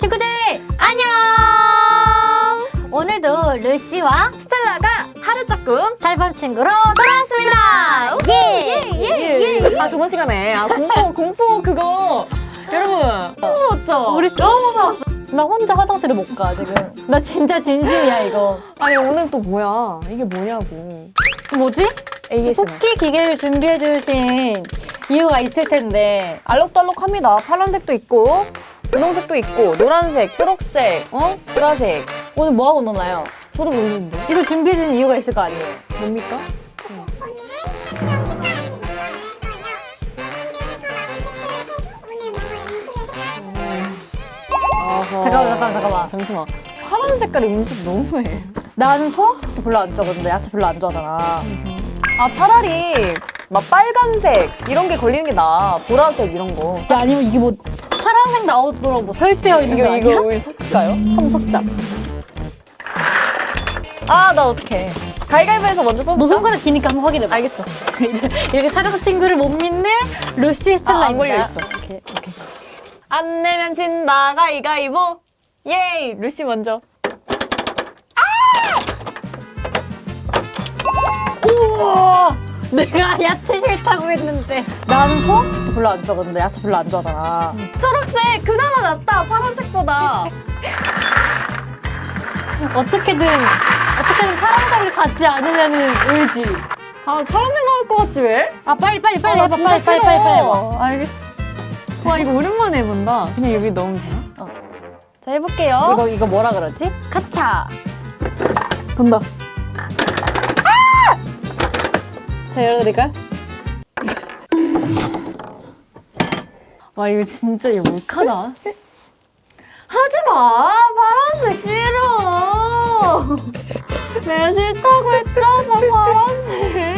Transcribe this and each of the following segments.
친구들 안녕! 오늘도 루시와 스텔라가 하루 짝꿍 달방 친구로 돌아왔습니다. 예! 예! 아 저번 시간에 아 공포 공포 그거 여러분 무서웠죠? 우리 너무 무서웠어. 나 혼자 화장실을 못 가 지금. 나 진짜 진심이야 이거. 아니 오늘 또 뭐야 이게 뭐냐고 뭐지? ASMR 뽑기 기계를 준비해 주신 이유가 있을 텐데 알록달록합니다 파란색도 있고 분홍색도 있고 노란색 초록색 어 보라색 오늘 뭐 하고 노나요? 저도 모르는데 이걸 준비해 주신 이유가 있을 거 아니에요? 뭡니까? 아하. 잠깐만 잠깐만 잠깐만. 잠시만 파란 색깔의 음식 너무해 나는 초록색도 별로 안 좋아하거든데 야채 별로 안 좋아하잖아. 아 차라리 막 빨간색 이런 게 걸리는 게 나아 보라색 이런 거 야 아니면 이게 뭐 나오도록 뭐 설치되어 있는 거 이거 아니야? 이거 우리 섞을까요? 한번 섞자. 아 나 어떡해 가위가위바에서 먼저 뽑을까? 너 손가락 기니까 한번 확인해봐. 알겠어 이렇게 촬영 친구를 못 믿는 루시 스텔라입니다. 아, 안 걸려있어. 오케이, 오케이. 안 내면 진다 가위가위보 예이 루시 먼저 우와! 내가 야채 싫다고 했는데. 나는 초록색도 별로 안 좋아하거든데 야채 별로 안 좋아하잖아. 초록색 그나마 낫다 파란색보다 어떻게든, 어떻게든 파란색을 갖지 않으면은 울지. 아 파란색 나올 것 같지 왜? 아, 빨리, 빨리, 빨리 아, 해봐. 진짜 빨리, 빨리, 싫어. 빨리, 빨리 해봐. 알겠어 와 이거 오랜만에 해본다 그냥 여기 넣으면 되나? 어. 자 해볼게요 이거, 이거 뭐라 그러지? 카차. 돈다 자, 열어드릴까요? 와 이거 진짜 이거 몰카다. 하지마! 파란색 싫어! 내가 싫다고 했잖아 파란색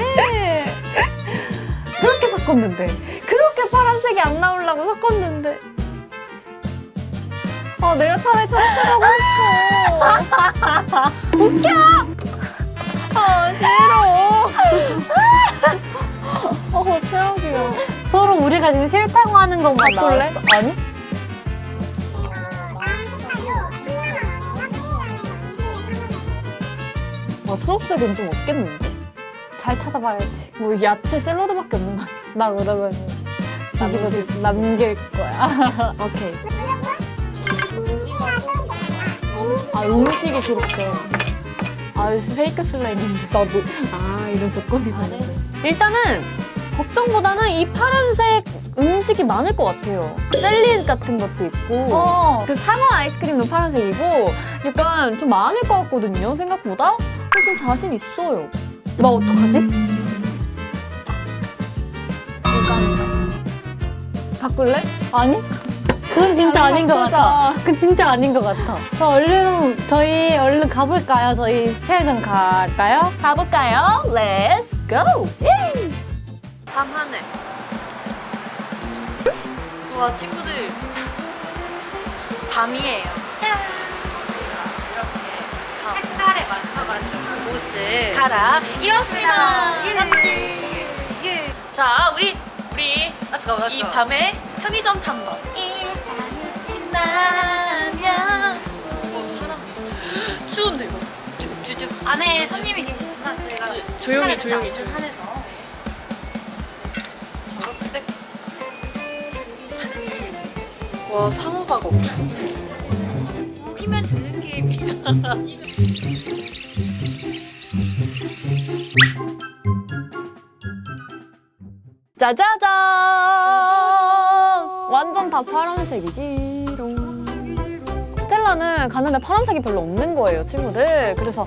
그렇게 섞었는데. 그렇게 파란색이 안 나오려고 섞었는데. 아 내가 차라리 초록색 하고 싶어. 웃겨! 아 싫어 어 최악이야 서로 우리가 지금 싫다고 하는 것만 바꿀래? 나왔어. 아니? 아 초록색은 좀 없겠는데 잘 찾아봐야지. 뭐 야채 샐러드밖에 같아. 나 그러면 뒤집어, 남길, 뒤집어. 남길 거야. 오케이. 아 음식이 그렇게. 아 페이크 슬라임인데. 나도. 아 이런 조건이 많네. 일단은 걱정보다는 이 파란색 음식이 많을 것 같아요. 젤리 같은 것도 있고. 어. 그 상어 아이스크림도 파란색이고 약간 좀 많을 것 같거든요 생각보다. 좀 자신 있어요. 나 어떡하지? 바꿀래? 아니? 그건 진짜 아닌 것 같아. 그건 진짜 아닌 것 같아. 자, 얼른 저희 얼른 가볼까요? 저희 편의점 갈까요? 가볼까요? Let's go! 밤하늘. 와 친구들 밤이에요. 이렇게 색깔에 맞춰가지고 옷을 갈아 입었습니다. 예. 그렇지. 예. 자 우리 우리 Let's go, let's 이 go. 밤에 편의점 탐방. 어 사람 추운데 이거 주- 주주 안에 손님이 계시지만 저희가 조용히 조용히 조용히. 와 상어가가 없어. 우기면 되는 게임이야. 짜자잔! 완전 다 파란색이지롱. 스텔라는 갔는데 파란색이 별로 없는 거예요, 친구들. 그래서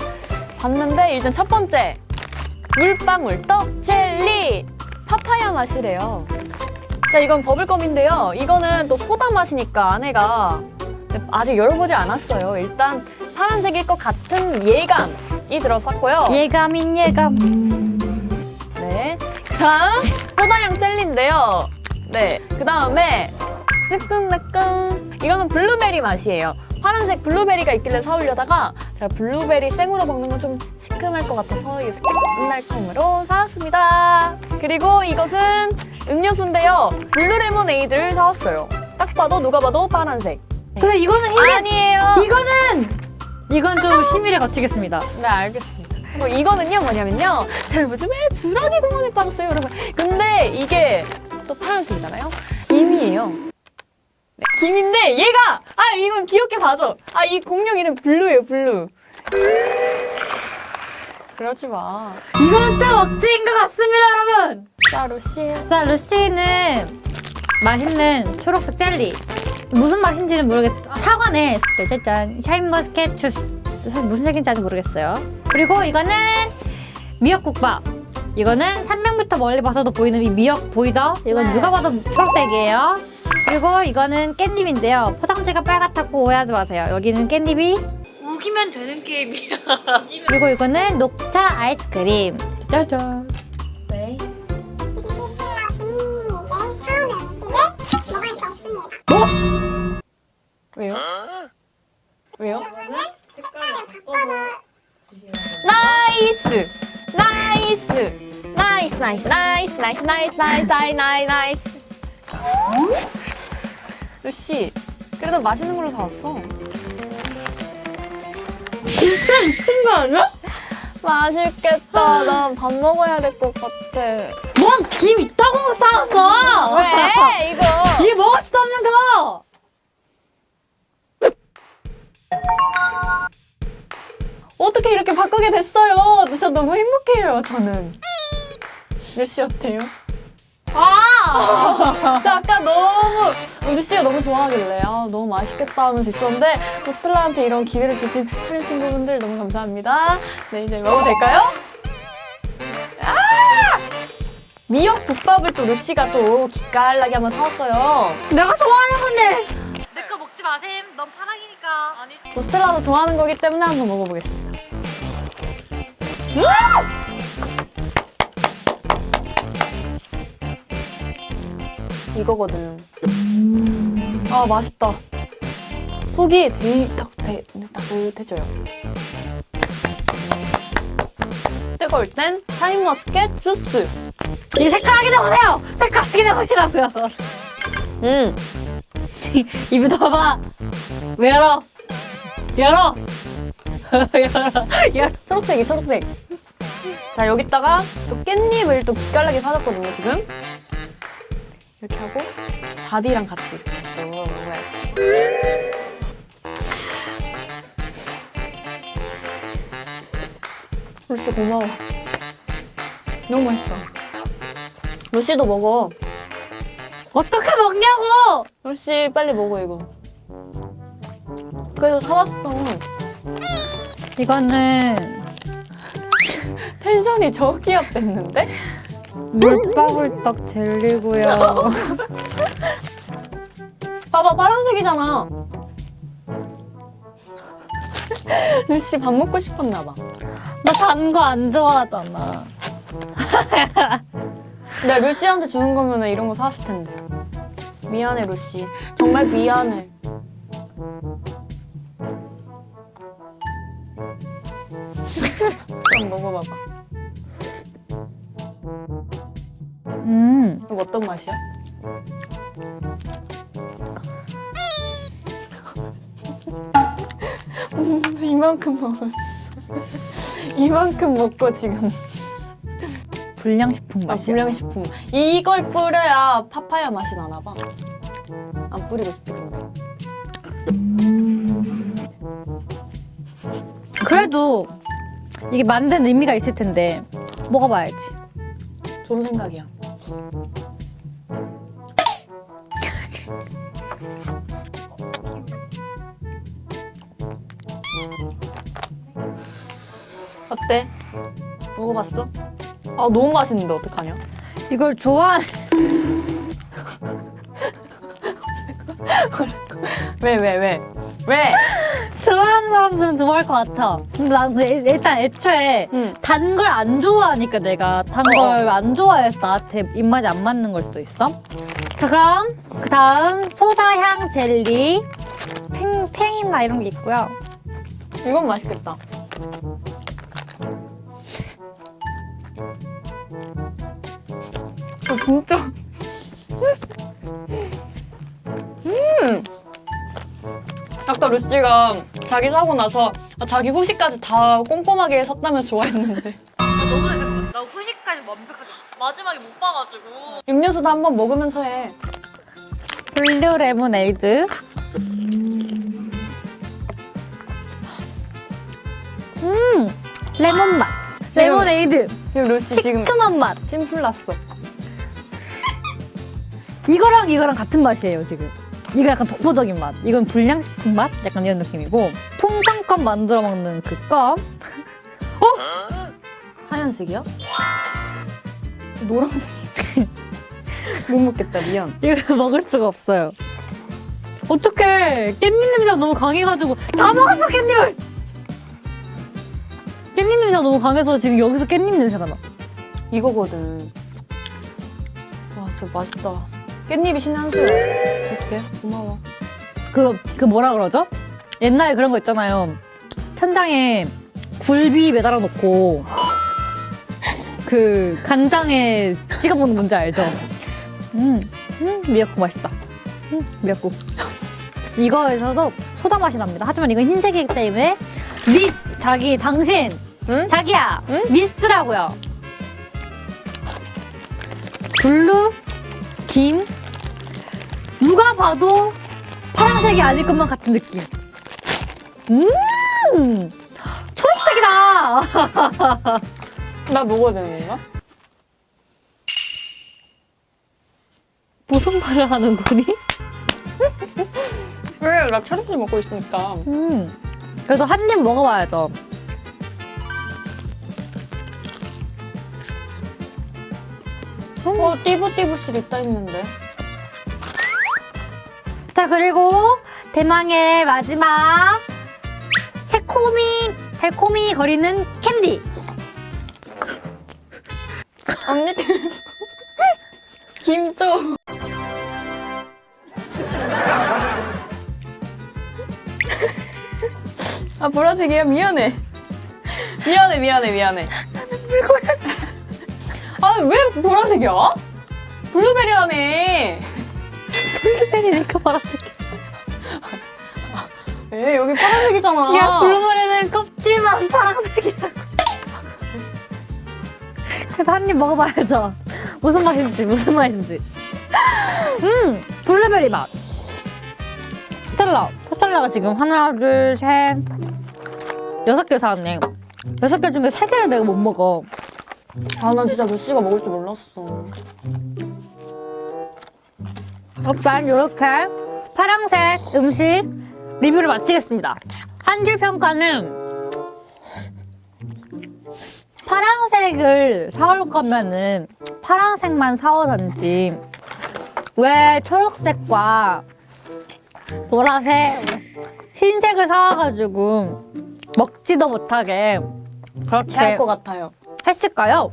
봤는데 일단 첫 번째 물방울 떡 젤리 파파야 맛이래요. 자, 이건 버블껌인데요. 이거는 또 소다 맛이니까 안에가 아직 열어보지 않았어요. 일단 파란색일 것 같은 예감이 들었었고요. 예감인 예감. 네. 다음 소다향 젤리인데요. 네. 그 다음에 뜨끈뜨끈 이거는 블루베리 맛이에요. 파란색 블루베리가 있길래 사오려다가 제가 블루베리 생으로 먹는 건 좀 시큼할 것 같아서 이 새콤달콤으로 사왔습니다. 그리고 이것은 음료수인데요. 블루 레모네이드를 사왔어요. 딱 봐도 누가 봐도 파란색. 근데 이거는 힌트 아니에요. 이거는 이건 좀 심의를 거치겠습니다. 네, 알겠습니다. 뭐 이거는요, 뭐냐면요. 제가 요즘에 주라기 공원에 빠졌어요, 여러분. 근데 이게 또 파란색이잖아요? 김이에요. 네, 김인데 얘가! 아, 이건 귀엽게 봐줘. 아, 이 공룡 이름 블루예요, 블루. 그러지 마. 이건 좀 억지인 것 같습니다, 여러분. 자, 루시. 자, 루시는 맛있는 초록색 젤리. 무슨 맛인지는 모르겠. 사과네. 짜잔. 샤인머스켓 주스. 사실 무슨 색인지 아직 모르겠어요. 그리고 이거는 미역국밥. 이거는 산명부터 멀리 봐서도 보이는 이 미역 보이죠? 이건 네. 누가 봐도 초록색이에요. 그리고 이거는 깻잎인데요. 포장지가 빨갛다고 오해하지 마세요. 여기는 깻잎이 우기면 되는 게임이야. 그리고 이거는 녹차 아이스크림. 짜잔. 네. 왜요? 왜요? 나이스! 나이스! 나이스, 나이스, 나이스, 나이스, 나이스, 나이스, 나이스, 나이스, 나이스. 루시, 그래도 맛있는 걸로 사왔어. 진짜 미친 거 아니야? 맛있겠다. 나밥 먹어야 될 것 같아. 뭔김 있다고 싸웠어? 왜? 이거. 이게 먹을 수도 없는 거! 어떻게 이렇게 바꾸게 됐어요? 진짜 너무 행복해요, 저는. 루시 어때요? 아! 저 아까 너무 루시가 너무 좋아하길래 아, 너무 맛있겠다 하면서 있었는데 또 스텔라한테 이런 기회를 주신 촬영 친구분들 너무 감사합니다. 네 이제 먹어도 될까요? 아! 미역 국밥을 또 루시가 또 기깔나게 한번 사왔어요. 내가 좋아하는 건데! 내 거 먹지 마셈. 넌 파랑이니까. 아니, 또 스텔라도 좋아하는 거기 때문에 한번 먹어보겠습니다. 이거거든. 아 맛있다. 속이 따뜻해져요. 뜨거울 땐 샤인머스켓 주스. 이 색깔 확인해보세요! 색깔 확인해보시라고요. 음. 넣어봐. 왜 열어? 열어! 열어. 열어. 초록색이 초록색. 자 여기다가 또 깻잎을 또 기깔나게 사줬거든요 지금. 이렇게 하고 밥이랑 같이 이렇게 또 먹어야지. 루시 고마워. 너무 맛있다. 루시도 먹어. 어떻게 먹냐고! 루시 빨리 먹어 이거. 그래서 사왔어. 이거는 텐션이 저기압 됐는데? 물방울떡 젤리고요. 봐봐 파란색이잖아. 루시 밥 먹고 싶었나 봐. 나 단 거 안 좋아하잖아. 내가 루시한테 주는 거면 이런 거 사왔을 텐데. 미안해 루시. 정말 미안해. 그럼 먹어봐봐. 음. 이거 어떤 맛이야? 음, 이만큼 먹었어. 이만큼 먹고 지금 불량식품 아, 맛이야. 불량식품. 이걸 뿌려야 파파야 맛이 나나 봐. 안 뿌리고 싶은데. 그래도 이게 만든 의미가 있을 텐데 먹어봐야지. 좋은 생각이야. 어때? 먹어봤어? 아 너무 맛있는데 어떡하냐? 이걸 좋아 왜 왜 왜? 왜? 좋아하는 사람들은 좋아할 것 같아. 근데 난 애- 일단 애초에 응. 단 걸 안 좋아하니까 내가 단 걸 안 좋아해서 나한테 입맛이 안 맞는 걸 수도 있어. 자 그럼 그 다음 소다향 젤리 팽 팽이나 이런 게 있고요. 이건 맛있겠다. 어, 진짜. 음. 아까 루시가 자기 사고 나서 아, 자기 후식까지 다 꼼꼼하게 샀다면서 좋아했는데 나 너무 잘생겼다. 나 후식까지 완벽하게 봤어. 마지막에 못 봐가지고. 음료수도 한번 먹으면서 해. 블루 레모네이드. 음, 레몬 맛. 레모네이드. 지금 루시 지금 시큼한 맛. 심술 났어. 이거랑 이거랑 같은 맛이에요 지금. 이거 약간 독보적인 맛. 이건 불량식품 맛? 약간 이런 느낌이고 풍선껌 만들어 먹는 그 껌. 하얀색이야? 노란색. 못 먹겠다 미안. 이거 먹을 수가 없어요. 어떡해. 깻잎 냄새가 너무 강해가지고 다 먹었어 깻잎을. 깻잎 냄새가 너무 강해서 지금 여기서 깻잎 냄새가 나. 이거거든. 와 진짜 맛있다. 깻잎이 신의 한 수야. 어떡해? 고마워. 그, 그 뭐라 그러죠? 옛날에 그런 거 있잖아요. 천장에 굴비 매달아 놓고 그 간장에 찍어 먹는 뭔지 알죠? 음, 음 미역국 맛있다. 음, 미역국. 이거에서도 소다 맛이 납니다. 하지만 이건 흰색이기 때문에 미스 자기 당신 응? 자기야 응? 미스라고요. 블루 김 누가 봐도 파란색이 아닐 것만 같은 느낌. 음 초록색이다. 나 먹어야 되는 건가? 무슨 말을 하는 거니? 왜? 나 초록색 먹고 있으니까. 음 그래도 한 입 먹어봐야죠. 어, 띠부띠부실 있다 했는데. 자 그리고 대망의 마지막 새코미 달콤이 거리는 캔디. 언니 김조. 아 보라색이야 미안해. 미안해 미안해 미안해. 나는 불고였어. 아왜 보라색이야? 블루베리라며. 블루베리니까 파란색. 에 여기 파란색이잖아. 야 블루베리는 껍질만 파란색이라고. 그래도 한입 먹어봐야죠. 무슨 맛인지 무슨 맛인지. 음 블루베리 맛. 스텔라 스텔라가 지금 하나 둘셋 여섯 개 사왔네. 여섯 개 중에 세 개를 내가 못 먹어. 아 난 진짜 루시가 먹을 줄 몰랐어. 일단 이렇게 파란색 음식 리뷰를 마치겠습니다. 한 줄 평가는 파란색을 사올 거면은 파란색만 사오던지 왜 초록색과 보라색, 흰색을 사와가지고 먹지도 못하게 그렇게 할 것 같아요. 했을까요?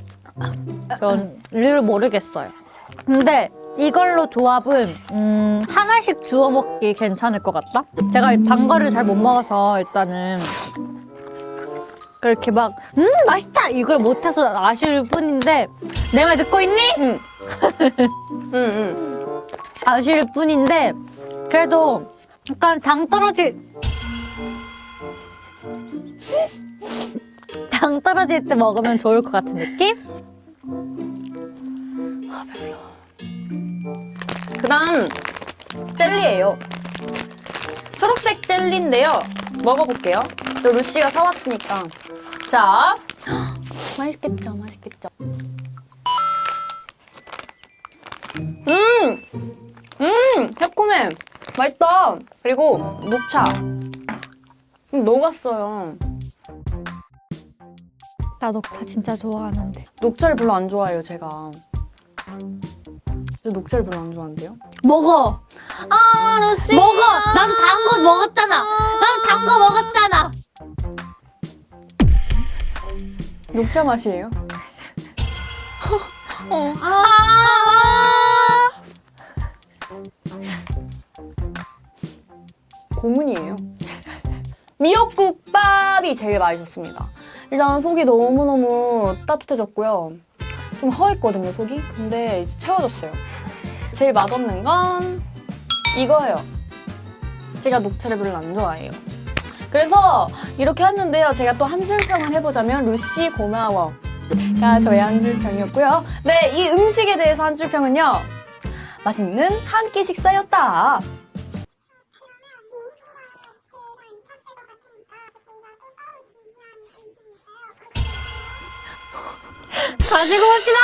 전 이유를 모르겠어요. 근데 이걸로 조합은 음, 하나씩 주워 먹기 괜찮을 것 같다? 제가 단 거를 잘 못 먹어서 일단은 그렇게 막 음 맛있다 이걸 못해서 아쉬울 뿐인데 내 말 듣고 있니? 응. 응 응. 아쉬울 뿐인데 그래도 약간 당 떨어질 당 떨어질 때 먹으면 좋을 것 같은 느낌? 그다음 젤리예요. 초록색 젤리인데요. 먹어볼게요. 또 루시가 사왔으니까. 자, 맛있겠죠, 맛있겠죠. 음, 음, 새콤해. 맛있다. 그리고 녹차. 좀 녹았어요. 나 녹차 진짜 좋아하는데 녹차를 별로 안 좋아해요, 제가. 저 녹차를 별로 안 좋아하는데요? 먹어 아, 루시. 먹어 나도 단 거 먹었잖아 나도 단 거 먹었잖아 녹차 맛이에요? 어. 아 고문이에요. 미역국밥이 제일 맛있었습니다. 일단 속이 너무너무 따뜻해졌고요. 좀 허했거든요, 속이. 근데 채워졌어요. 제일 맛없는 건 이거예요. 제가 녹차를 별로 안 좋아해요. 그래서 이렇게 했는데요. 제가 또 한 줄 평을 해보자면 루시 고마워. 가 저의 한 줄 평이었고요. 네, 이 음식에 대해서 한 줄 평은요. 맛있는 한 끼 식사였다. 가지고 오지 마!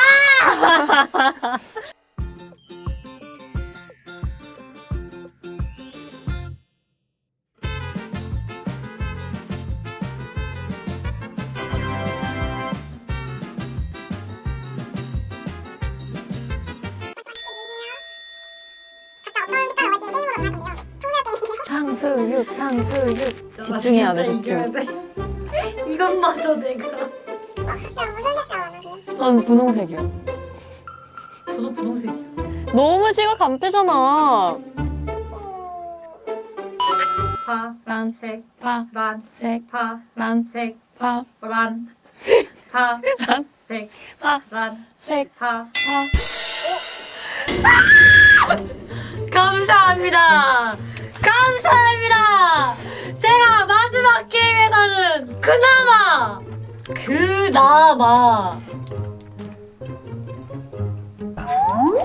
탕수육, 탕수육. 집중해야 돼, 집중. 이것마저 내가. 전 분홍색이요. 저도 분홍색이야. 너무 시가 감태잖아. 란, 파란색, 파, 파란색, 파란색, 파, 파란색, 란, 파란색, 파, 파란색. 파. 감사합니다. 감사합니다. 제가 마지막 게임에서는 그나마 그나마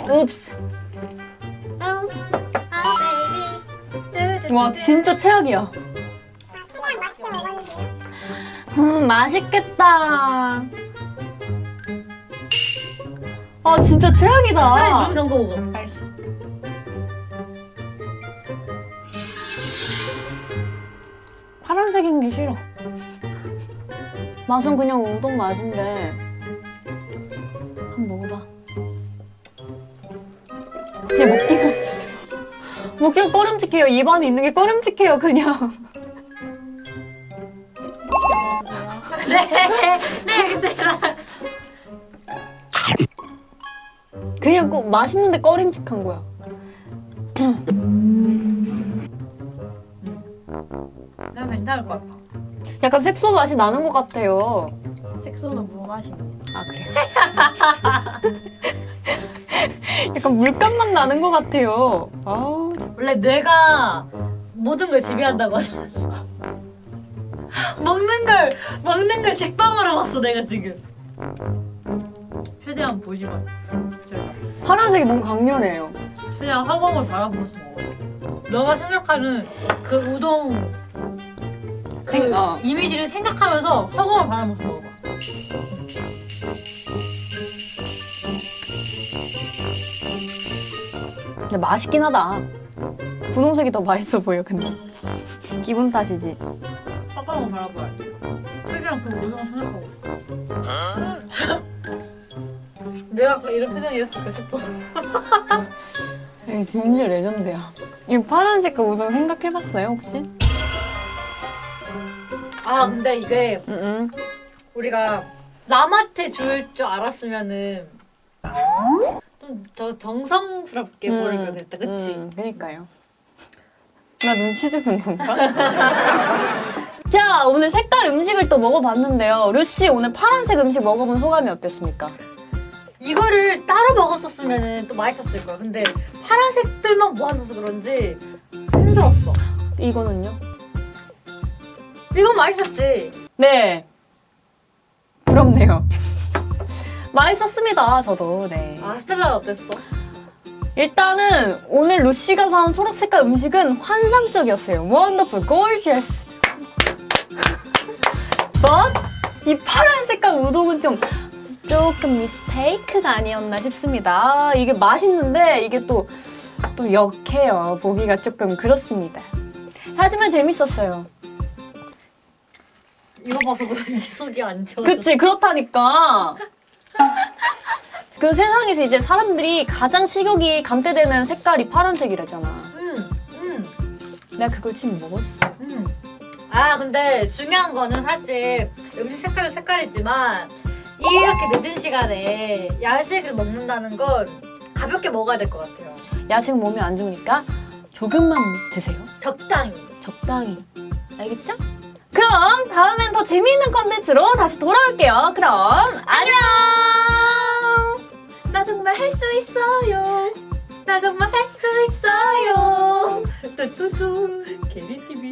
읍스. 와, 진짜 최악이야. 음, 맛있겠다. 아, 진짜 최악이다. 눈 감고 먹어. 알겠어. 파란색인 게 싫어. 맛은 그냥 우동 맛인데. 한번 먹어봐. 그냥 먹기가 먹기가 꺼름직해요. 입안에 있는 게 꺼름직해요. 그냥. 네, 네, 알겠습니다. 그냥 꼭 맛있는데 꺼림직한 거야. 난 괜찮을 것 같아. 약간 색소 맛이 나는 것 같아요. 색소는 뭐 무맛이네. 아 그래요? 약간 물감 맛 나는 것 같아요. 아우 원래 뇌가 모든 걸 지배한다고 하잖아. 먹는 걸 먹는 걸 직방으로 봤어 내가 지금. 최대한 보지 마. 파란색이 너무 강렬해요. 최대한 화광을 바라보면서 먹어. 너가 생각하는 그 우동 그 생- 어. 이미지를 생각하면서 화광을 바라보면서 먹어봐. 근데 맛있긴 하다. 분홍색이 더 맛있어 보여 근데. 기분 탓이지. 화광을 바라봐야지. 최대한 그 우동을 생각하고. 내가 아까 이런 표정이었을까 싶어. 이거 진짜 레전드야. 이 파란색 그 우동 생각해봤어요 혹시? 아 근데 이게 응. 우리가 남한테 줄 줄 알았으면은 좀더 정성스럽게 보려고 했다, 그치? 음, 그니까요. 나 눈치 주는 건가? 자, 오늘 색깔 음식을 또 먹어봤는데요. 루시 오늘 파란색 음식 먹어본 소감이 어땠습니까? 이거를 따로 먹었었으면은 또 맛있었을 거야. 근데 파란색들만 모아놔서 그런지 힘들었어. 이거는요? 이건 맛있었지. 네. 부럽네요. 맛있었습니다, 저도. 네. 아 스텔라는 어땠어? 일단은 오늘 루시가 사온 초록 색깔 음식은 환상적이었어요. Wonderful, gorgeous. But 이 파란 색깔 우동은 좀 조금 미스테이크가 아니었나 싶습니다. 아, 이게 맛있는데 이게 또, 또 역해요. 보기가 조금 그렇습니다. 하지만 재밌었어요. 이거 봐서 그런지 속이 안 좋아. 그치, 그렇다니까. 그 세상에서 이제 사람들이 가장 식욕이 감퇴되는 색깔이 파란색이라잖아. 음, 음, 내가 그걸 지금 먹었어. 음. 아 근데 중요한 거는 사실 음식 색깔은 색깔이지만 이렇게 늦은 시간에 야식을 먹는다는 건 가볍게 먹어야 될 것 같아요. 야식 몸에 안 좋으니까 조금만 드세요. 적당히. 적당히. 알겠죠? 그럼 다음엔 더 재미있는 컨텐츠로 다시 돌아올게요. 그럼 안녕! 나 정말 할 수 있어요. 나 정말 할 수 있어요. 뚜뚜뚜. 개미 TV.